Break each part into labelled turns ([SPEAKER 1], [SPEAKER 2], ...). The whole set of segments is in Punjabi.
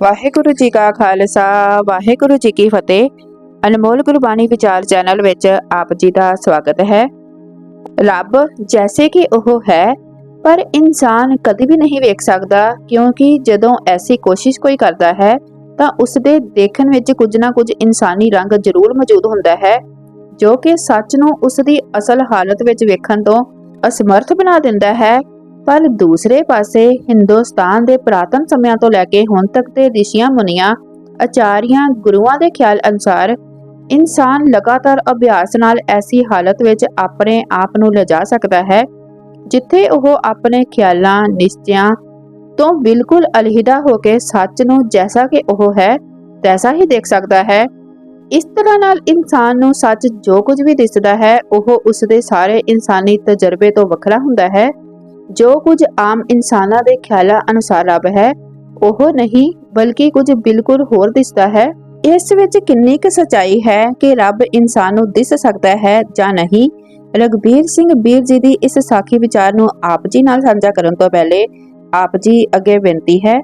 [SPEAKER 1] ਵਾਹਿਗੁਰੂ ਜੀ ਕਾ ਖਾਲਸਾ, ਵਾਹਿਗੁਰੂ ਜੀ ਕੀ ਫਤਿਹ। ਅਨਮੋਲ ਗੁਰਬਾਣੀ ਵਿਚਾਰ ਚੈਨਲ ਵਿੱਚ ਆਪ ਜੀ ਦਾ ਸਵਾਗਤ ਹੈ। ਰੱਬ ਜੈਸੇ ਕਿ ਉਹ ਹੈ, ਪਰ ਇਨਸਾਨ ਕਦੇ ਵੀ ਨਹੀਂ ਵੇਖ ਸਕਦਾ, ਕਿਉਂਕਿ ਜਦੋਂ ਐਸੀ ਕੋਸ਼ਿਸ਼ ਕੋਈ ਕਰਦਾ ਹੈ, ਤਾਂ ਉਸ ਦੇ ਦੇਖਣ ਵਿੱਚ ਕੁਝ ਨਾ ਕੁਝ ਇਨਸਾਨੀ ਰੰਗ ਜ਼ਰੂਰ ਮੌਜੂਦ ਹੁੰਦਾ ਹੈ, ਜੋ ਕਿ ਸੱਚ ਨੂੰ ਉਸ ਦੀ ਅਸਲ ਹਾਲਤ ਵਿੱਚ ਵੇਖਣ ਤੋਂ ਅਸਮਰਥ ਬਣਾ ਦਿੰਦਾ ਹੈ। ਪਰ ਦੂਸਰੇ ਪਾਸੇ ਹਿੰਦੁਸਤਾਨ ਦੇ ਪ੍ਰਾਤਨ ਸਮਿਆਂ ਤੋਂ ਲੈ ਕੇ ਹੁਣ ਤੱਕ ਦੇ ਰਿਸ਼ੀਆਂ ਮੁਨੀਆਂ, ਆਚਾਰੀਆਂ, ਗੁਰੂਆਂ ਦੇ ਖਿਆਲ ਅਨੁਸਾਰ ਇਨਸਾਨ ਲਗਾਤਾਰ ਅਭਿਆਸ ਨਾਲ ਐਸੀ ਹਾਲਤ ਵਿੱਚ ਆਪਣੇ ਆਪ ਨੂੰ ਲਿਜਾ ਸਕਦਾ ਹੈ, ਜਿੱਥੇ ਉਹ ਆਪਣੇ ਖਿਆਲਾਂ, ਨਿਸ਼ਚਿਆਂ ਤੋਂ ਬਿਲਕੁਲ ਅਲਹਿਦਾ ਹੋ ਕੇ ਸੱਚ ਨੂੰ ਜੈਸਾ ਕਿ ਉਹ ਹੈ, ਤੈਸਾ ਹੀ ਦੇਖ ਸਕਦਾ ਹੈ। ਇਸ ਤਰ੍ਹਾਂ ਨਾਲ ਇਨਸਾਨ ਨੂੰ ਸੱਚ ਜੋ ਕੁਝ ਵੀ ਦਿਸਦਾ ਹੈ, ਉਹ ਉਸ ਦੇ ਸਾਰੇ ਇਨਸਾਨੀ ਤਜਰਬੇ ਤੋਂ ਵੱਖਰਾ ਹੁੰਦਾ ਹੈ। ਜੋ ਕੁਝ ਆਮ ਇਨਸਾਨਾਂ ਦੇ ਖਿਆਲਾਂ ਅਨੁਸਾਰ ਰੱਬ ਹੈ, ਉਹ ਨਹੀਂ, ਬਲਕਿ ਕੁਝ ਬਿਲਕੁਲ ਹੋਰ ਦਿਸਦਾ ਹੈ। ਇਸ ਵਿੱਚ ਕਿੰਨੀ ਕੁ ਸਚਾਈ ਹੈ ਕਿ ਰੱਬ ਇਨਸਾਨ ਨੂੰ ਦਿਸ ਸਕਦਾ ਹੈ ਜਾਂ ਨਹੀਂ? ਰਗਬੀਰ ਸਿੰਘ ਬੀਰ ਜੀ ਦੀ ਇਸ ਸਾਖੀ ਵਿਚਾਰ ਨੂੰ ਆਪ ਜੀ ਨਾਲ ਸਾਂਝਾ ਕਰਨ ਤੋਂ ਪਹਿਲੇ ਆਪ ਜੀ ਅੱਗੇ ਬੇਨਤੀ ਹੈ,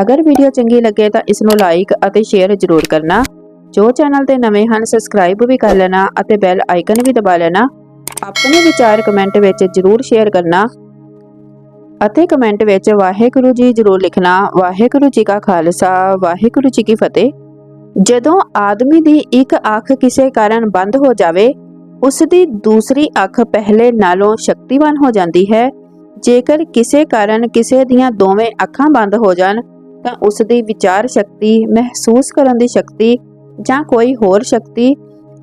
[SPEAKER 1] ਅਗਰ ਵੀਡੀਓ ਚੰਗੀ ਲੱਗੇ ਤਾਂ ਇਸ ਨੂੰ ਲਾਈਕ ਅਤੇ ਸ਼ੇਅਰ ਜ਼ਰੂਰ ਕਰਨਾ। ਜੋ ਚੈਨਲ ਤੇ ਨਵੇਂ ਹਨ ਸਬਸਕ੍ਰਾਈਬ ਵੀ ਕਰ ਲੈਣਾ ਅਤੇ ਬੈਲ ਆਈਕਨ ਵੀ ਦਬਾ ਲੈਣਾ। ਆਪਣੇ ਵਿਚਾਰ ਕਮੈਂਟ ਵਿੱਚ ਜ਼ਰੂਰ ਸ਼ੇਅਰ ਕਰਨਾ। ਅਤੇ ਕਮੈਂਟ ਵਿੱਚ ਵਾਹਿਗੁਰੂ ਜੀ ਜ਼ਰੂਰ ਲਿਖਣਾ, ਵਾਹਿਗੁਰੂ ਜੀ ਕਾ ਖਾਲਸਾ, ਵਾਹਿਗੁਰੂ ਜੀ ਕੀ ਫਤਿਹ। ਜਦੋਂ ਆਦਮੀ ਦੀ ਇੱਕ ਅੱਖ ਕਿਸੇ ਕਾਰਨ ਬੰਦ ਹੋ ਜਾਵੇ, ਉਸ ਦੀ ਦੂਸਰੀ ਅੱਖ ਪਹਿਲੇ ਨਾਲੋਂ ਸ਼ਕਤੀਵਾਨ ਹੋ ਜਾਂਦੀ ਹੈ। ਜੇਕਰ ਕਿਸੇ ਕਾਰਨ ਕਿਸੇ ਦੀਆਂ ਦੋਵੇਂ ਅੱਖਾਂ ਬੰਦ ਹੋ ਜਾਣ, ਤਾਂ ਉਸ ਦੀ ਵਿਚਾਰ ਸ਼ਕਤੀ, ਮਹਿਸੂਸ ਕਰਨ ਦੀ ਸ਼ਕਤੀ ਜਾਂ ਕੋਈ ਹੋਰ ਸ਼ਕਤੀ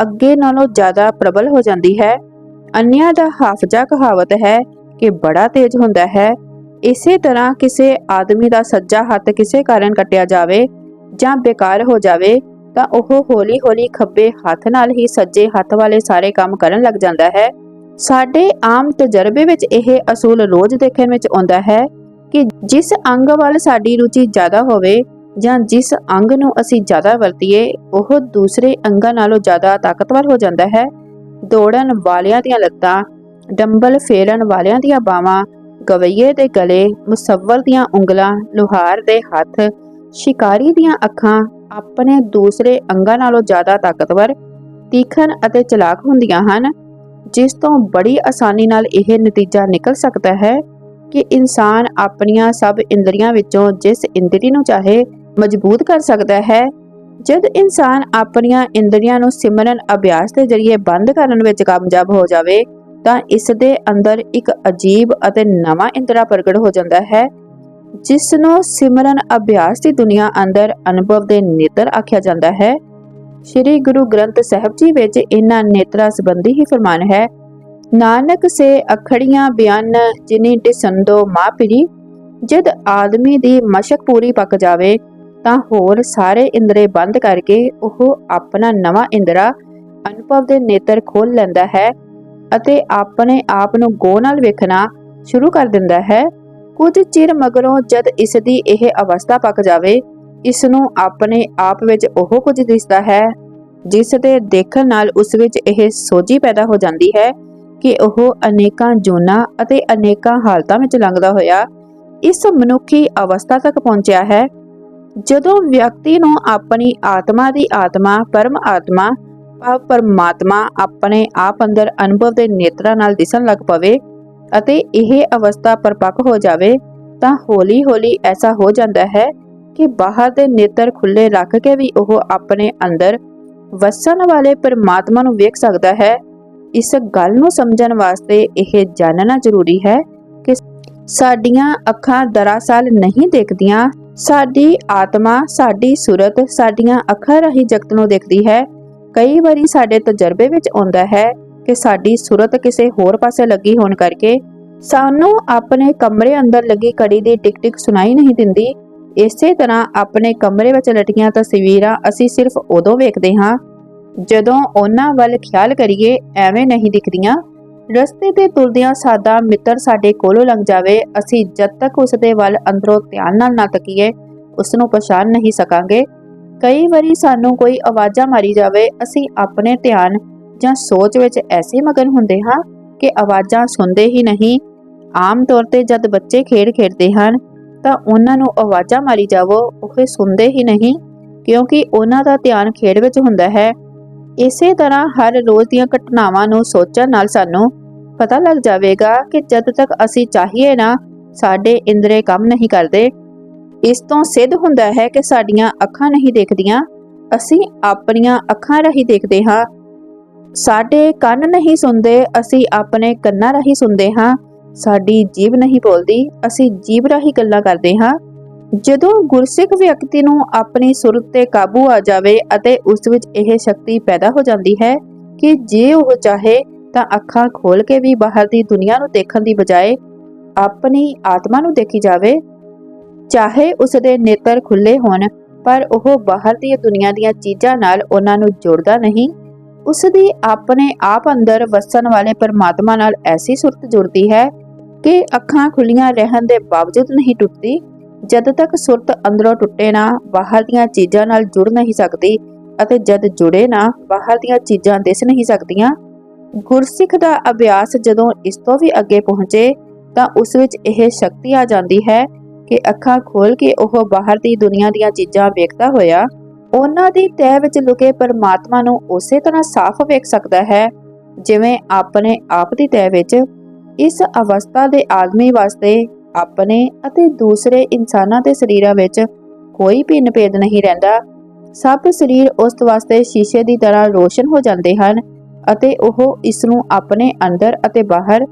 [SPEAKER 1] ਅੱਗੇ ਨਾਲੋਂ ਜ਼ਿਆਦਾ ਪ੍ਰਬਲ ਹੋ ਜਾਂਦੀ ਹੈ। ਅੰਨਿਆਂ ਦਾ ਹਾਫਜ਼ਾ ਕਹਾਵਤ ਹੈ ਕਿ ਬੜਾ ਤੇਜ਼ ਹੁੰਦਾ ਹੈ। ਇਸੇ ਤਰ੍ਹਾਂ ਕਿਸੇ ਆਦਮੀ ਦਾ ਸੱਜਾ ਹੱਥ ਕਿਸੇ ਕਾਰਨ ਕੱਟਿਆ ਜਾਵੇ ਜਾਂ ਬੇਕਾਰ ਹੋ ਜਾਵੇ, ਤਾਂ ਉਹ ਹੌਲੀ-ਹੌਲੀ ਖੱਬੇ ਹੱਥ ਨਾਲ ਹੀ ਸੱਜੇ ਹੱਥ ਵਾਲੇ ਸਾਰੇ ਕੰਮ ਕਰਨ ਲੱਗ ਜਾਂਦਾ ਹੈ। ਸਾਡੇ ਆਮ ਤਜਰਬੇ ਵਿੱਚ ਇਹ ਅਸੂਲ ਰੋਜ਼ ਦੇਖਣ ਵਿੱਚ ਆਉਂਦਾ ਹੈ ਕਿ ਜਿਸ ਅੰਗ ਵੱਲ ਸਾਡੀ ਰੁਚੀ ਜ਼ਿਆਦਾ ਹੋਵੇ ਜਾਂ ਜਿਸ ਅੰਗ ਨੂੰ ਅਸੀਂ ਜ਼ਿਆਦਾ ਵਰਤੀਏ, ਉਹ ਦੂਸਰੇ ਅੰਗਾਂ ਨਾਲੋਂ ਜ਼ਿਆਦਾ ਤਾਕਤਵਰ ਹੋ ਜਾਂਦਾ ਹੈ। ਦੌੜਨ ਵਾਲਿਆਂ ਦੀਆਂ ਲੱਤਾਂ ਡੰਬਲ ਫੇਰਨ ਵਾਲਿਆਂ ਦੀਆਂ ਬਾਹਾਂ ਗਵਈਏ ਦੇ ਗਲੇ, ਮੁਸੱਵਰ ਦੀਆਂ ਉਂਗਲਾਂ, ਲੋਹਾਰ ਦੇ ਹੱਥ, ਸ਼ਿਕਾਰੀ ਦੀਆਂ ਅੱਖਾਂ ਆਪਣੇ ਦੂਸਰੇ ਅੰਗਾਂ ਨਾਲੋਂ ਜ਼ਿਆਦਾ ਤਾਕਤਵਰ, ਤੀਖਣ ਅਤੇ ਚਲਾਕ ਹੁੰਦੀਆਂ ਹਨ, ਜਿਸ ਤੋਂ ਬੜੀ ਆਸਾਨੀ ਨਾਲ ਇਹ ਨਤੀਜਾ ਨਿਕਲ ਸਕਦਾ ਹੈ ਕਿ ਇਨਸਾਨ ਆਪਣੀਆਂ ਸਭ ਇੰਦਰੀਆਂ ਵਿੱਚੋਂ ਜਿਸ ਇੰਦਰੀ ਨੂੰ ਚਾਹੇ ਮਜ਼ਬੂਤ ਕਰ ਸਕਦਾ ਹੈ, ਜਦ ਇਨਸਾਨ ਆਪਣੀਆਂ ਇੰਦਰੀਆਂ ਨੂੰ ਸਿਮਰਨ ਅਭਿਆਸ ਦੇ ਜ਼ਰੀਏ ਬੰਦ ਕਰਨ ਵਿੱਚ ਕਾਮਯਾਬ ਹੋ ਜਾਵੇ ਤਾਂ ਇਸ ਦੇ ਅੰਦਰ ਇੱਕ ਅਜੀਬ ਅਤੇ ਨਵਾਂ ਇੰਦਰਾ ਪ੍ਰਗਟ ਹੋ ਜਾਂਦਾ ਹੈ ਜਿਸ ਨੂੰ ਸਿਮਰਨ ਅਭਿਆਸ ਦੀ ਦੁਨੀਆ ਅੰਦਰ ਅਨੁਭਵ ਦੇ ਨੇਤਰ ਆਖਿਆ ਜਾਂਦਾ ਹੈ। ਸ੍ਰੀ ਗੁਰੂ ਗ੍ਰੰਥ ਸਾਹਿਬ ਜੀ ਵਿੱਚ ਇਹਨਾਂ ਨੇਤਰਾਂ ਸੰਬੰਧੀ ਹੀ ਫਰਮਾਨ ਹੈ, ਨਾਨਕ ਸੇ ਅਖੜੀਆਂ ਬਿਆਨ ਜਿਨੀ ਟਿਸੰਦੋ ਮਾਪਿਰੀ ਜਦ ਆਦਮੀ ਦੀ ਮਸ਼ਕ ਪੂਰੀ ਪੱਕ ਜਾਵੇ, ਤਾਂ ਹੋਰ ਸਾਰੇ ਇੰਦਰੇ ਬੰਦ ਕਰਕੇ ਉਹ ਆਪਣਾ ਨਵਾਂ ਇੰਦਰਾ ਅਨੁਭਵ ਦੇ ਨੇਤਰ ਖੋਲ ਲੈਂਦਾ ਹੈ ਅਤੇ ਆਪਣੇ ਆਪ ਨੂੰ ਗੋ ਨਾਲ ਵੇਖਣਾ ਸ਼ੁਰੂ ਕਰ ਦਿੰਦਾ ਹੈ। ਕੁਝ ਚਿਰ ਮਗਰੋਂ ਜਦ ਇਸ ਦੀ ਇਹ ਅਵਸਥਾ ਪੱਕ ਜਾਵੇ ਇਸ ਨੂੰ ਆਪਣੇ ਆਪ ਵਿੱਚ ਉਹ ਕੁਝ ਦਿਸਦਾ ਹੈ ਜਿਸ ਦੇ ਦੇਖਣ ਨਾਲ ਉਸ ਵਿੱਚ ਇਹ ਸੋਝੀ ਪੈਦਾ ਹੋ ਜਾਂਦੀ ਹੈ ਕਿ ਉਹ ਅਨੇਕਾਂ ਜੂਨਾਂ ਅਤੇ ਅਨੇਕਾਂ ਹਾਲਤਾਂ ਵਿੱਚ ਲੰਘਦਾ ਹੋਇਆ ਇਸ ਮਨੁੱਖੀ ਅਵਸਥਾ ਤੱਕ ਪਹੁੰਚਿਆ ਹੈ। ਜਦੋਂ ਵਿਅਕਤੀ ਨੂੰ ਆਪਣੀ ਆਤਮਾ ਦੀ ਆਤਮਾ, ਪਰਮ ਆਤਮਾ ਭਾਵ ਪਰਮਾਤਮਾ ਆਪਣੇ ਆਪ ਅੰਦਰ ਅਨੁਭਵ ਦੇ ਨੇਤਰਾਂ ਨਾਲ ਦਿਸਣ ਲੱਗ ਪਵੇ ਅਤੇ ਇਹ ਅਵਸਥਾ ਪਰਪੱਕ ਹੋ ਜਾਵੇ, ਤਾਂ ਹੌਲੀ-ਹੌਲੀ ਐਸਾ ਹੋ ਜਾਂਦਾ ਹੈ ਕਿ ਬਾਹਰ ਦੇ ਨੇਤਰ ਖੁੱਲੇ ਰੱਖ ਕੇ ਵੀ ਉਹ ਆਪਣੇ ਅੰਦਰ ਵਸਣ ਵਾਲੇ ਪਰਮਾਤਮਾ ਨੂੰ ਵੇਖ ਸਕਦਾ ਹੈ। ਇਸ ਗੱਲ ਨੂੰ ਸਮਝਣ ਵਾਸਤੇ ਇਹ ਜਾਣਨਾ ਜ਼ਰੂਰੀ ਹੈ ਕਿ ਸਾਡੀਆਂ ਅੱਖਾਂ ਦਰਅਸਲ ਨਹੀਂ ਦੇਖਦੀਆਂ, ਸਾਡੀ ਆਤਮਾ, ਸਾਡੀ ਸੂਰਤ, ਸਾਡੀਆਂ ਅੱਖਾਂ ਰਾਹੀਂ ਜਗਤ ਨੂੰ ਦੇਖਦੀ ਹੈ। ਕਈ ਵਾਰੀ ਸਾਡੇ ਤਜਰਬੇ ਵਿੱਚ ਆਉਂਦਾ ਹੈ ਕਿ ਸਾਡੀ ਸੁਰਤ ਕਿਸੇ ਹੋਰ ਪਾਸੇ ਲੱਗੀ ਹੋਣ ਕਰਕੇ ਸਾਨੂੰ ਆਪਣੇ ਕਮਰੇ ਅੰਦਰ ਲੱਗੀ ਕੜੀ ਦੀ ਟਿਕ ਟਿਕ ਸੁਣਾਈ ਨਹੀਂ ਦਿੰਦੀ। ਇਸੇ ਤਰ੍ਹਾਂ ਆਪਣੇ ਕਮਰੇ ਵਿੱਚ ਲਟਕੀਆਂ ਤਸਵੀਰਾਂ ਅਸੀਂ ਸਿਰਫ ਉਦੋਂ ਵੇਖਦੇ ਹਾਂ ਜਦੋਂ ਉਹਨਾਂ ਵੱਲ ਖਿਆਲ ਕਰੀਏ, ਐਵੇਂ ਨਹੀਂ ਦਿਖਦੀਆਂ। ਰਸਤੇ ਤੇ ਤੁਰਦਿਆਂ ਸਾਦਾ ਮਿੱਤਰ ਸਾਡੇ ਕੋਲੋਂ ਲੰਘ ਜਾਵੇ, ਅਸੀਂ ਜਦ ਤੱਕ ਉਸ ਦੇ ਵੱਲ ਅੰਦਰੋਂ ਧਿਆਨ ਨਾਲ ਨਾ ਤੱਕੀਏ, ਉਸ ਨੂੰ ਪਛਾਣ ਨਹੀਂ ਸਕਾਂਗੇ। ਕਈ ਵਾਰੀ ਸਾਨੂੰ ਕੋਈ ਆਵਾਜ਼ਾਂ ਮਾਰੀ ਜਾਵੇ, ਅਸੀਂ ਆਪਣੇ ਧਿਆਨ ਜਾਂ ਸੋਚ ਵਿੱਚ ਐਸੇ ਮਗਨ ਹੁੰਦੇ ਹਾਂ ਕਿ ਆਵਾਜ਼ਾਂ ਸੁਣਦੇ ਹੀ ਨਹੀਂ। ਆਮ ਤੌਰ ਤੇ ਜਦ ਬੱਚੇ ਖੇਡ ਖੇਡਦੇ ਹਨ, ਤਾਂ ਉਹਨਾਂ ਨੂੰ ਆਵਾਜ਼ਾਂ ਮਾਰੀ ਜਾਵੋ, ਉਹ ਸੁਣਦੇ ਹੀ ਨਹੀਂ, ਕਿਉਂਕਿ ਉਹਨਾਂ ਦਾ ਧਿਆਨ ਖੇਡ ਵਿੱਚ ਹੁੰਦਾ ਹੈ। ਇਸੇ ਤਰ੍ਹਾਂ ਹਰ ਰੋਜ਼ ਦੀਆਂ ਘਟਨਾਵਾਂ ਨੂੰ ਸੋਚਣ ਨਾਲ ਸਾਨੂੰ ਪਤਾ ਲੱਗ ਜਾਵੇਗਾ ਕਿ ਜਦ ਤੱਕ ਅਸੀਂ ਚਾਹੀਏ ਨਾ, ਸਾਡੇ ਇੰਦਰੇ ਕੰਮ ਨਹੀਂ ਕਰਦੇ। ਇਸ ਤੋਂ ਸਿੱਧ ਹੁੰਦਾ ਹੈ ਕਿ ਸਾਡੀਆਂ ਅੱਖਾਂ ਨਹੀਂ ਦੇਖਦੀਆਂ, ਅਸੀਂ ਆਪਣੀਆਂ ਅੱਖਾਂ ਰਾਹੀਂ ਦੇਖਦੇ ਹਾਂ। ਸਾਡੇ ਕੰਨ ਨਹੀਂ ਸੁਣਦੇ, ਅਸੀਂ ਆਪਣੇ ਕੰਨਾਂ ਰਾਹੀਂ ਸੁਣਦੇ ਹਾਂ। ਸਾਡੀ ਜੀਭ ਨਹੀਂ ਬੋਲਦੀ, ਅਸੀਂ ਜੀਭ ਰਾਹੀਂ ਗੱਲਾਂ ਕਰਦੇ ਹਾਂ। ਜਦੋਂ ਗੁਰਸਿੱਖ ਵਿਅਕਤੀ ਨੂੰ ਆਪਣੀ ਸੁਰਤ ਤੇ ਕਾਬੂ ਆ ਜਾਵੇ ਅਤੇ ਉਸ ਵਿੱਚ ਇਹ ਸ਼ਕਤੀ ਪੈਦਾ ਹੋ ਜਾਂਦੀ ਹੈ ਕਿ ਜੇ ਉਹ ਚਾਹੇ ਤਾਂ ਅੱਖਾਂ ਖੋਲ ਕੇ ਵੀ ਬਾਹਰ ਦੀ ਦੁਨੀਆ ਨੂੰ ਦੇਖਣ ਦੀ ਬਜਾਏ ਆਪਣੀ ਆਤਮਾ ਨੂੰ ਦੇਖੀ ਜਾਵੇ ਚਾਹੇ ਉਸ ਦੇ ਨੇਤਰ ਖੁੱਲੇ ਹੋਣ, ਪਰ ਉਹ ਬਾਹਰ ਦੀ ਦੁਨੀਆ ਦੀਆਂ ਚੀਜ਼ਾਂ ਨਾਲ ਉਹਨਾਂ ਨੂੰ ਜੋੜਦਾ ਨਹੀਂ। ਉਸ ਦੀ ਆਪਣੇ ਆਪ ਅੰਦਰ ਵਸਣ ਵਾਲੇ ਪਰਮਾਤਮਾ ਨਾਲ ਐਸੀ ਸੁਰਤ ਜੁੜਦੀ ਹੈ ਕਿ ਅੱਖਾਂ ਖੁੱਲੀਆਂ ਰਹਿਣ ਦੇ ਬਾਵਜੂਦ ਨਹੀਂ ਟੁੱਟਦੀ। ਜਦ ਤੱਕ ਸੁਰਤ ਅੰਦਰੋਂ ਟੁੱਟੇ ਨਾ, ਬਾਹਰ ਦੀਆਂ ਚੀਜ਼ਾਂ ਨਾਲ ਜੁੜ ਨਹੀਂ ਸਕਦੀ ਅਤੇ ਜਦ ਜੁੜੇ ਨਾ, ਬਾਹਰ ਦੀਆਂ ਚੀਜ਼ਾਂ ਦਿਸ ਨਹੀਂ ਸਕਦੀਆਂ। ਗੁਰਸਿੱਖ ਦਾ ਅਭਿਆਸ ਜਦੋਂ ਇਸ ਤੋਂ ਵੀ ਅੱਗੇ ਪਹੁੰਚੇ, ਤਾਂ ਉਸ ਵਿੱਚ ਇਹ ਸ਼ਕਤੀ ਆ ਜਾਂਦੀ ਹੈ ਕਿ ਅੱਖਾਂ ਖੋਲ ਕੇ ਉਹ ਬਾਹਰ ਦੀ ਦੁਨੀਆ ਦੀਆਂ ਚੀਜ਼ਾਂ ਵੇਖਦਾ ਹੋਇਆ, ਉਹਨਾਂ ਦੀ ਤਹਿ ਵਿੱਚ ਲੁਕੇ ਪਰਮਾਤਮਾ ਨੂੰ ਉਸੇ ਤਰ੍ਹਾਂ ਸਾਫ਼ ਵੇਖ ਸਕਦਾ ਹੈ, ਜਿਵੇਂ ਆਪਣੇ ਆਪ ਦੀ ਤਹਿ ਵਿੱਚ ਇਸ ਅਵਸਥਾ ਦੇ ਆਦਮੀ ਵਾਸਤੇ ਆਪਣੇ ਅਤੇ ਦੂਸਰੇ ਇਨਸਾਨਾਂ ਦੇ ਸਰੀਰਾਂ ਵਿੱਚ ਕੋਈ ਭਿੰਨ ਭੇਦ ਨਹੀਂ ਰਹਿੰਦਾ। ਸਭ ਸਰੀਰ ਉਸ ਵਾਸਤੇ ਸ਼ੀਸ਼ੇ ਦੀ ਤਰ੍ਹਾਂ ਰੋਸ਼ਨ ਹੋ ਜਾਂਦੇ ਹਨ ਅਤੇ ਉਹ ਇਸ ਨੂੰ ਆਪਣੇ ਅੰਦਰ ਅਤੇ ਬਾਹਰ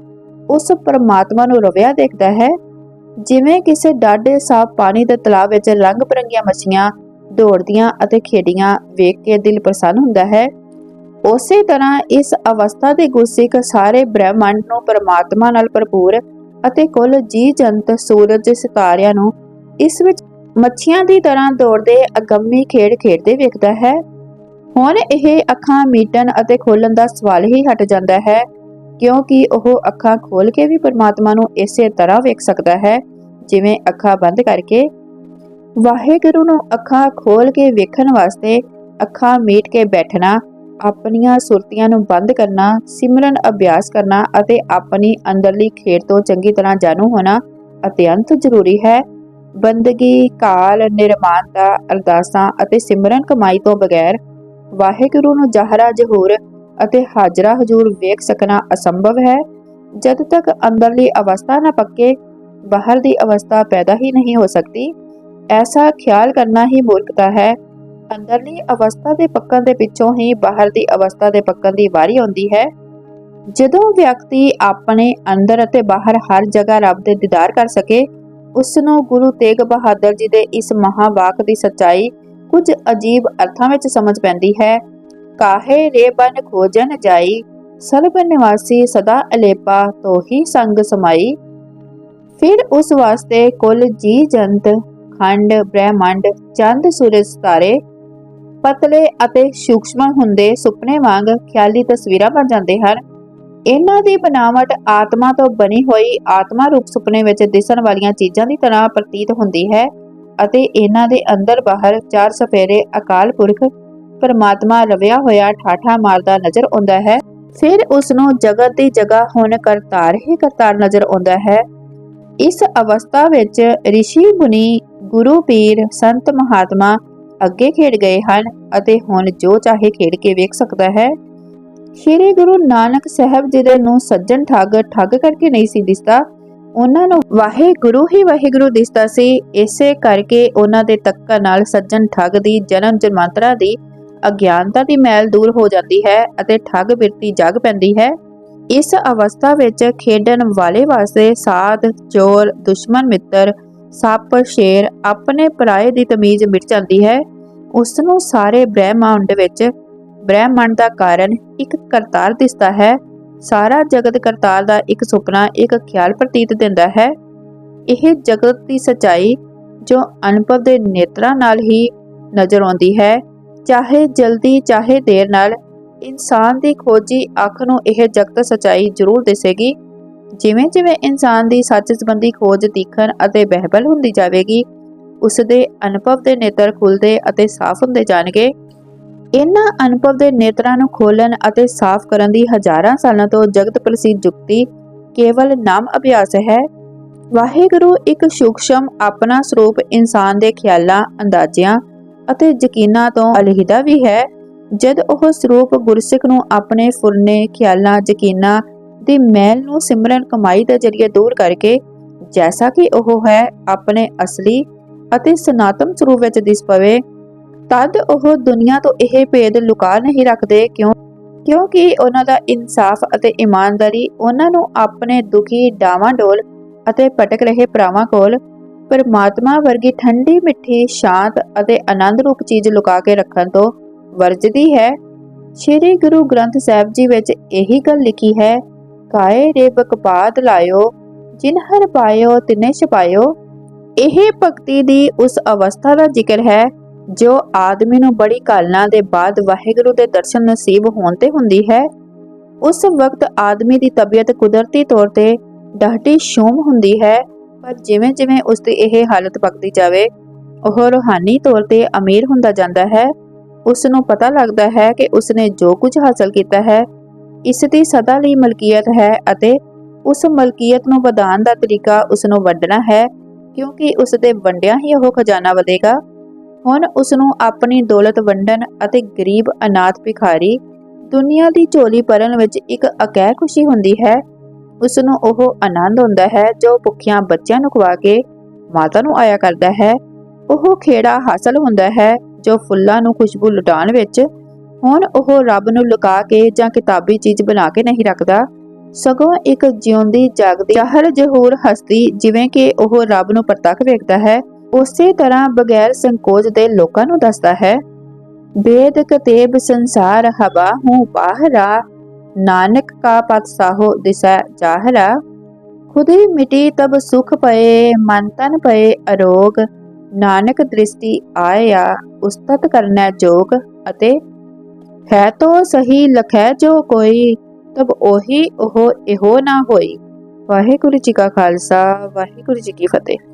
[SPEAKER 1] ਉਸ ਪਰਮਾਤਮਾ ਨੂੰ ਰਵਿਆ ਦੇਖਦਾ ਹੈ। ਜਿਵੇਂ ਕਿਸੇ ਡਾਢੇ ਸਾਫ਼ ਪਾਣੀ ਦੇ ਤਲਾਬ ਵਿੱਚ ਰੰਗ ਬਰੰਗੀਆਂ ਮੱਛੀਆਂ ਦੌੜਦੀਆਂ ਅਤੇ ਖੇਡੀਆਂ ਵੇਖ ਕੇ ਦਿਲ ਪ੍ਰਸੰਨ ਹੁੰਦਾ ਹੈ। ਉਸੇ ਤਰ੍ਹਾਂ ਇਸ ਅਵਸਥਾ ਦੇ ਗੁਰਸਿੱਖ ਸਾਰੇ ਬ੍ਰਹਿਮੰਡ ਨੂੰ ਪਰਮਾਤਮਾ ਨਾਲ ਭਰਪੂਰ ਅਤੇ ਕੁੱਲ ਜੀ ਜੰਤ ਸੂਰਜ ਸਿਤਾਰਿਆਂ ਨੂੰ ਇਸ ਵਿੱਚ ਮੱਛੀਆਂ ਦੀ ਤਰ੍ਹਾਂ ਦੌੜਦੇ ਅਗੰਮੀ ਖੇਡ ਖੇਡਦੇ ਵੇਖਦਾ ਹੈ। ਹੁਣ ਇਹ ਅੱਖਾਂ ਮੀਟਣ ਅਤੇ ਖੋਲਣ ਦਾ ਸਵਾਲ ਹੀ ਹਟ ਜਾਂਦਾ ਹੈ। ਕਿਉਂਕਿ ਉਹ ਅੱਖਾਂ ਖੋਲ ਕੇ ਵੀ ਪਰਮਾਤਮਾ ਨੂੰ ਇਸੇ ਤਰ੍ਹਾਂ ਵੇਖ ਸਕਦਾ ਹੈ, ਜਿਵੇਂ ਅੱਖਾਂ ਬੰਦ ਕਰਕੇ। ਵਾਹਿਗੁਰੂ ਨੂੰ ਅੱਖਾਂ ਖੋਲ ਕੇ ਵੇਖਣ ਵਾਸਤੇ ਅੱਖਾਂ ਮੀਟ ਕੇ ਬੈਠਣਾ, ਆਪਣੀਆਂ ਸੁਰਤੀਆਂ ਨੂੰ ਬੰਦ ਕਰਨਾ, ਸਿਮਰਨ ਅਭਿਆਸ ਕਰਨਾ ਅਤੇ ਆਪਣੀ ਅੰਦਰਲੀ ਖੇਡ ਤੋਂ ਚੰਗੀ ਤਰ੍ਹਾਂ ਜਾਣੂ ਹੋਣਾ ਅਤਿਅੰਤ ਜ਼ਰੂਰੀ ਹੈ। ਬੰਦਗੀ, ਕਾਲ ਨਿਰਮਾਨਤਾ ਅਰਦਾਸਾਂ ਅਤੇ ਸਿਮਰਨ ਕਮਾਈ ਤੋਂ ਬਗੈਰ ਵਾਹਿਗੁਰੂ ਨੂੰ ਜ਼ਾਹਰਾ ਜ਼ਹੂਰ ਅਤੇ ਹਾਜ਼ਰਾ ਹਜ਼ੂਰ ਵੇਖ ਸਕਣਾ ਅਸੰਭਵ ਹੈ। ਜਦ ਤੱਕ ਅੰਦਰਲੀ ਅਵਸਥਾ ਨਾ ਪੱਕੇ ਬਾਹਰ ਦੀ ਅਵਸਥਾ ਪੈਦਾ ਹੀ ਨਹੀਂ ਹੋ ਸਕਦੀ। ਐਸਾ ਖਿਆਲ ਕਰਨਾ ਹੀ ਮੂਰਖਤਾ ਹੈ। ਅੰਦਰਲੀ ਅਵਸਥਾ ਦੇ ਪੱਕਣ ਦੇ ਪਿੱਛੋਂ ਹੀ ਬਾਹਰ ਦੀ ਅਵਸਥਾ ਦੇ ਪੱਕਣ ਦੀ ਵਾਰੀ ਆਉਂਦੀ ਹੈ। ਜਦੋਂ ਵਿਅਕਤੀ ਆਪਣੇ ਅੰਦਰ ਅਤੇ ਬਾਹਰ ਹਰ ਜਗ੍ਹਾ ਰੱਬ ਦੇ ਦੀਦਾਰ ਕਰ ਸਕੇ ਉਸ ਨੂੰ ਗੁਰੂ ਤੇਗ ਬਹਾਦਰ ਜੀ ਦੇ ਇਸ ਮਹਾਵਾਕ ਦੀ ਸੱਚਾਈ ਕੁਝ ਅਜੀਬ ਅਰਥਾਂ ਵਿੱਚ ਸਮਝ ਪੈਂਦੀ ਹੈ। ਕਾਹੇ ਰੇ ਬਨ ਖੋਜਨ ਜਾਈ ਸਲਬ ਨਿਵਾਸੀ ਸਦਾ ਅਲੇਪਾ ਤੋਹੀ ਸੰਗ ਸਮਾਈ। ਫਿਰ ਉਸ ਵਾਸਤੇ ਕੁੱਲ ਜੀ ਜੰਤ, ਖੰਡ, ਬ੍ਰਹਿਮੰਡ, ਚੰਦ, ਸੂਰਜ ਸਿਤਾਰੇ, ਪਤਲੇ ਅਤੇ ਸੂਖਸ਼ਮ ਹੁੰਦੇ ਸੁਪਨੇ ਵਾਂਗ ਖਿਆਲੀ ਤਸਵੀਰਾਂ ਬਣ ਜਾਂਦੇ ਹਨ। ਇਹਨਾਂ ਦੀ ਬਣਾਵਟ ਆਤਮਾ ਤੋਂ ਬਣੀ ਹੋਈ ਆਤਮਾ ਰੂਪ ਸੁਪਨੇ ਵਿੱਚ ਦਿਸਣ ਵਾਲੀਆਂ ਚੀਜ਼ਾਂ ਦੀ ਤਰ੍ਹਾਂ ਪ੍ਰਤੀਤ ਹੁੰਦੀ ਹੈ ਅਤੇ ਇਹਨਾਂ ਦੇ ਅੰਦਰ ਬਾਹਰ ਚਾਰ ਸਫੇਰੇ ਅਕਾਲ ਪੁਰਖ ਪਰਮਾਤਮਾ ਰਵਿਆ ਹੋਇਆ ਠਾਠਾ ਮਾਰਦਾ ਨਜ਼ਰ ਆਉਂਦਾ ਹੈ। ਫਿਰ ਉਸ ਨੂੰ ਜਗਤ ਦੀ ਜਗ੍ਹਾ ਹੁਣ ਕਰਤਾਰ ਹੀ ਕਰਤਾਰ ਨਜ਼ਰ ਆਉਂਦਾ ਹੈ। ਇਸ ਅਵਸਥਾ ਵਿੱਚ ઋષਿ ਮੁਨੀ, ਗੁਰੂ ਪੀਰ, ਸੰਤ ਮਹਾਤਮਾ ਅੱਗੇ ਖੇਡ ਗਏ ਹਨ ਅਤੇ ਹੁਣ ਜੋ ਚਾਹੇ ਖੇਡ ਕੇ ਵੇਖ ਸਕਦਾ ਹੈ। ਸ਼੍ਰੀ ਗੁਰੂ ਨਾਨਕ ਸਾਹਿਬ ਜੀ ਦੇ ਨੂੰ ਸੱਜਣ ਠੱਗ ਠੱਗ ਕਰਕੇ ਨਹੀਂ ਸੀ ਦਿਸਦਾ। ਉਹਨਾਂ ਨੂੰ ਵਾਹਿਗੁਰੂ ਹੀ ਵਾਹਿਗੁਰੂ ਦਿਸਦਾ ਸੀ। ਇਸੇ ਕਰਕੇ ਉਹਨਾਂ ਦੇ ਤੱਕਣ ਨਾਲ ਸੱਜਣ ਠੱਗ ਦੀ ਜਨਮ ਜਨਮਾਂਤਰਾ ਦੀ ਅਗਿਆਨਤਾ ਦੀ ਮੈਲ ਦੂਰ ਹੋ ਜਾਂਦੀ ਹੈ ਅਤੇ ਠੱਗ ਬਿਰਤੀ ਜਾਗ ਪੈਂਦੀ ਹੈ। ਇਸ ਅਵਸਥਾ ਵਿੱਚ ਖੇਡਣ ਵਾਲੇ ਵਾਸਤੇ ਸਾਧ, ਚੋਰ, ਦੁਸ਼ਮਣ, ਮਿੱਤਰ, ਸੱਪ, ਸ਼ੇਰ ਆਪਣੇ ਪਰਾਏ ਦੀ ਤਮੀਜ਼ ਮਿਟ ਜਾਂਦੀ ਹੈ। ਉਸ ਨੂੰ ਸਾਰੇ ਬ੍ਰਹਿਮੰਡ ਵਿੱਚ ਬ੍ਰਹਿਮੰਡ ਦਾ ਕਾਰਨ ਇੱਕ ਕਰਤਾਰ ਦਿਸਦਾ ਹੈ। ਸਾਰਾ ਜਗਤ ਕਰਤਾਰ ਦਾ ਇੱਕ ਸੁਪਨਾ, ਇੱਕ ਖਿਆਲ ਪ੍ਰਤੀਤ ਦਿੰਦਾ ਹੈ। ਇਹ ਜਗਤ ਦੀ ਸਚਾਈ ਜੋ ਅਨੁਭਵ ਦੇ ਨੇਤਰਾਂ ਨਾਲ ਹੀ ਨਜ਼ਰ ਆਉਂਦੀ ਹੈ। ਚਾਹੇ ਜਲਦੀ, ਚਾਹੇ ਦੇਰ ਨਾਲ, ਇਨਸਾਨ ਦੀ ਖੋਜੀ ਅੱਖ ਨੂੰ ਇਹ ਜਗਤ ਸਚਾਈ ਜ਼ਰੂਰ ਦਿਸੇਗੀ। ਜਿਵੇਂ ਜਿਵੇਂ ਇਨਸਾਨ ਦੀ ਸੱਚ ਸੰਬੰਧੀ ਖੋਜ ਤੀਖਣ ਅਤੇ ਬਹਿਬਲ ਹੁੰਦੀ ਜਾਵੇਗੀ ਉਸ ਦੇ ਅਨੁਭਵ ਦੇ ਨੇਤਰ ਖੁੱਲਦੇ ਅਤੇ ਸਾਫ਼ ਹੁੰਦੇ ਜਾਣਗੇ। ਇਹਨਾਂ ਅਨੁਭਵ ਦੇ ਨੇਤਰਾਂ ਨੂੰ ਖੋਲਣ ਅਤੇ ਸਾਫ਼ ਕਰਨ ਦੀ ਹਜ਼ਾਰਾਂ ਸਾਲਾਂ ਤੋਂ ਜਗਤ ਪ੍ਰਸਿੱਧ ਯੁਕਤੀ ਕੇਵਲ ਨਾਮ ਅਭਿਆਸ ਹੈ। ਵਾਹਿਗੁਰੂ ਇੱਕ ਸੂਖਸ਼ਮ ਆਪਣਾ ਸਰੂਪ ਇਨਸਾਨ ਦੇ ਖਿਆਲਾਂ, ਅੰਦਾਜ਼ਿਆਂ ਅਤੇ ਯਕੀਨਾਂ ਤੋਂ ਅਲਹਿਦਾ ਵੀ ਹੈ। ਜਦ ਉਹ ਸਰੂਪ ਗੁਰਸਿੱਖ ਨੂੰ ਆਪਣੇ ਫੁਰਨੇ, ਖਿਆਲਾਂ, ਯਕੀਨਾਂ ਦੀ ਮੈਲ ਨੂੰ ਸਿਮਰਨ ਕਮਾਈ ਦੇ ਜ਼ਰੀਏ ਦੂਰ ਕਰਕੇ, ਜੈਸਾ ਕਿ ਉਹ ਹੈ ਆਪਣੇ ਅਸਲੀ ਅਤੇ ਸਨਾਤਨ ਸਰੂਪ ਵਿੱਚ ਦਿਸ ਪਵੇ, ਤਦ ਉਹ ਦੁਨੀਆ ਤੋਂ ਇਹ ਭੇਦ ਲੁਕਾ ਨਹੀਂ ਰੱਖਦੇ, ਕਿਉਂ? ਕਿਉਂਕਿ ਉਹਨਾਂ ਦਾ ਇਨਸਾਫ ਅਤੇ ਇਮਾਨਦਾਰੀ ਉਹਨਾਂ ਨੂੰ ਆਪਣੇ ਦੁਖੀ ਡਾਵਾਂ ਡੋਲ ਅਤੇ ਭਟਕ ਰਹੇ ਭਰਾਵਾਂ ਕੋਲ ਪਰਮਾਤਮਾ ਵਰਗੀ ਠੰਡੀ ਮਿੱਠੀ, ਸ਼ਾਂਤ ਅਤੇ ਆਨੰਦ ਰੂਪ ਚੀਜ਼ ਲੁਕਾ ਕੇ ਰੱਖਣ ਤੋਂ ਵਰਜਦੀ ਹੈ। ਸ੍ਰੀ ਗੁਰੂ ਗ੍ਰੰਥ ਸਾਹਿਬ ਜੀ ਵਿੱਚ ਇਹੀ ਗੱਲ ਲਿਖੀ ਹੈ, ਕਾਏ ਰੇ ਬਕਬਾਦ ਲਾਇਓ, ਜਿਨ ਹਰ ਪਾਇਓ ਤਿਨੇ ਛਪਾਇਓ। ਇਹ ਭਗਤੀ ਦੀ ਉਸ ਅਵਸਥਾ ਦਾ ਜ਼ਿਕਰ ਹੈ, ਜੋ ਆਦਮੀ ਨੂੰ ਬੜੀ ਕਾਲਨਾ ਦੇ ਬਾਅਦ ਵਾਹਿਗੁਰੂ ਦੇ ਦਰਸ਼ਨ ਨਸੀਬ ਹੋਣ ਤੇ ਹੁੰਦੀ ਹੈ। ਉਸ ਵਕਤ ਆਦਮੀ ਦੀ ਤਬੀਅਤ ਕੁਦਰਤੀ ਤੌਰ ਤੇ ਡਾਢੀ ਸ਼ੂਮ ਹੁੰਦੀ ਹੈ। ਪਰ ਜਿਵੇਂ ਜਿਵੇਂ ਉਸ ਦੀ ਇਹ ਹਾਲਤ ਪੱਕਦੀ ਜਾਵੇ, ਉਹ ਰੂਹਾਨੀ ਤੌਰ ਤੇ ਅਮੀਰ ਹੁੰਦਾ ਜਾਂਦਾ ਹੈ। ਉਸ ਨੂੰ ਪਤਾ ਲੱਗਦਾ ਹੈ ਕਿ ਉਸ ਨੇ ਜੋ ਕੁਝ ਹਾਸਲ ਕੀਤਾ ਹੈ ਇਸ ਦੀ ਸਦਾ ਲਈ ਮਲਕੀਅਤ ਹੈ ਅਤੇ ਉਸ ਮਲਕੀਅਤ ਨੂੰ ਵਧਾਉਣ ਦਾ ਤਰੀਕਾ ਉਸ ਨੂੰ ਵੰਡਣਾ ਹੈ, ਕਿਉਂਕਿ ਉਸ ਦੇ ਵੰਡਿਆਂ ਹੀ ਉਹ ਖਜ਼ਾਨਾ ਵਧੇਗਾ। ਹੁਣ ਉਸ ਨੂੰ ਆਪਣੀ ਦੌਲਤ ਵੰਡਣ ਅਤੇ ਗਰੀਬ ਅਨਾਥ ਭਿਖਾਰੀ ਦੁਨੀਆ ਦੀ ਝੋਲੀ ਭਰਨ ਵਿੱਚ ਇੱਕ ਅਕਹਿ ਖੁਸ਼ੀ ਹੁੰਦੀ ਹੈ। ਉਸ ਨੂੰ ਉਹ ਆਨੰਦ ਹੁੰਦਾ ਹੈ ਜੋ ਭੁੱਖਿਆਂ ਬੱਚਿਆਂ ਨੂੰ ਖਵਾ ਕੇ ਮਾਤਾ ਨੂੰ ਆਇਆ ਕਰਦਾ ਹੈ। ਉਹ ਖੇੜਾ ਹਾਸਲ ਹੁੰਦਾ ਹੈ ਜੋ ਫੁੱਲਾਂ ਨੂੰ ਖੁਸ਼ਬੂ ਲੁਟਾਉਣ ਵਿੱਚ। ਹੁਣ ਉਹ ਰੱਬ ਨੂੰ ਲੁਕਾ ਕੇ ਜਾਂ ਕਿਤਾਬੀ ਚੀਜ਼ ਬਣਾ ਕੇ ਨਹੀਂ ਰੱਖਦਾ। ਸਗੋਂ ਇੱਕ ਜਿਉਂਦੀ, ਜਾਗਦੀ ਹਰ ਜਹੂਰ ਹਸਤੀ ਜਿਵੇਂ ਕਿ ਉਹ ਰੱਬ ਨੂੰ ਪ੍ਰਤੱਖ ਵੇਖਦਾ ਹੈ, ਉਸੇ ਤਰ੍ਹਾਂ ਬਗੈਰ ਸੰਕੋਚ ਦੇ ਲੋਕਾਂ ਨੂੰ ਦੱਸਦਾ ਹੈ। ਬੇਦ ਕਤੇਬ ਸੰਸਾਰ ਹਵਾ ਹੂੰ ਬਾਹਰਾ ਨਾਨਕ ਕਾ ਪਤ ਸਾਹੋ ਦਿਸੈ ਜਾਹਰਾ, ਖੁਦੀ ਮਿਟੀ ਤਬ ਸੁਖ ਪਏ, ਮਨ ਤਨ ਪਏ ਅਰੋਗ, ਨਾਨਕ ਦ੍ਰਿਸ਼ਟੀ ਆਇਆ, ਉਸਤਤ ਕਰਨਾ ਜੋਗ, ਅਤੇ ਹੈ ਤੋ ਸਹੀ ਲਖੈ ਜੋ ਕੋਈ, ਤਬ ਉਹੀ ਉਹ ਇਹੋ ਨਾ ਹੋਈ। ਵਾਹਿਗੁਰੂ ਜੀ ਕਾ ਖਾਲਸਾ, ਵਾਹਿਗੁਰੂ ਜੀ ਕੀ ਫਤਿਹ।